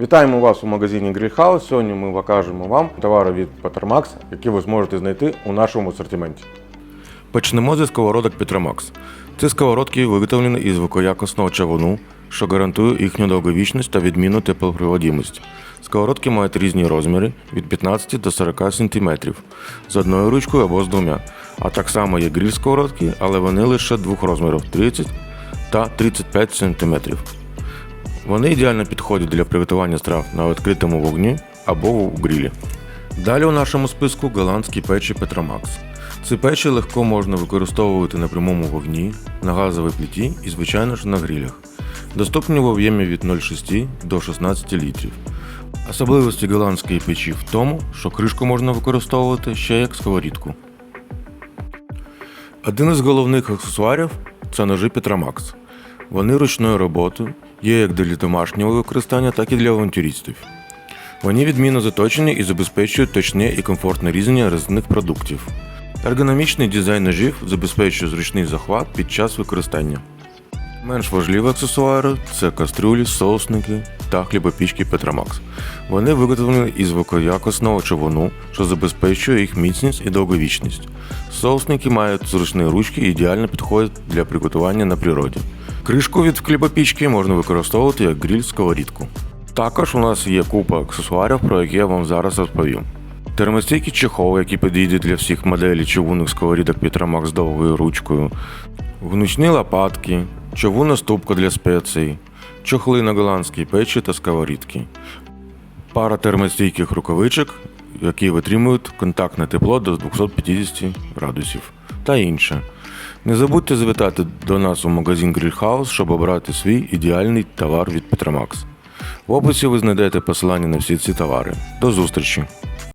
Вітаємо вас у магазині Grillhouse. Сьогодні ми покажемо вам товари від Petromax, які ви зможете знайти у нашому асортименті. Почнемо зі сковородок Petromax. Ці сковородки виготовлені із високоякісного чавуну, що гарантує їхню довговічність та відмінну теплопроводимість. Сковородки мають різні розміри від 15 до 40 см з одною ручкою або з двома. А так само є гриль сковородки, але вони лише двох розмірів 30 та 35 см. Вони ідеально підходять для приготування страв на відкритому вогні або у грилі. Далі у нашому списку голландські печі Petromax. Ці печі легко можна використовувати на прямому вогні, на газовій плиті і, звичайно ж, на грилях. Доступні в об'ємі від 0,6 до 16 літрів. Особливості голландської печі в тому, що кришку можна використовувати ще як сковорідку. Один із головних аксесуарів це ножи Petromax. Вони ручної роботи, є як для домашнього використання, так і для авантюристів. Вони відмінно заточені і забезпечують точне і комфортне різання різних продуктів. Ергономічний дизайн ножів забезпечує зручний захват під час використання. Менш важливі аксесуари це кастрюлі, соусники та хлібопічки Petromax. Вони виготовлені із високоякісного човуну, що забезпечує їх міцність і довговічність. Соусники мають зручні ручки і ідеально підходять для приготування на природі. Кришку від хлібопічки можна використовувати як гриль сковорідку. Також у нас є купа аксесуарів, про які я вам зараз розповім. Термостійкий чехол, який підійде для всіх моделей човунних сковорідок Petromax з довгою ручкою, гнучні лопатки, човунна ступка для спецій, чохли на голландській печі та сковорідки, пара термостійких рукавичок, які витримують контактне тепло до 250 градусів та інше. Не забудьте завітати до нас у магазин Grillhouse, щоб обрати свій ідеальний товар від Petromax. В описі ви знайдете посилання на всі ці товари. До зустрічі!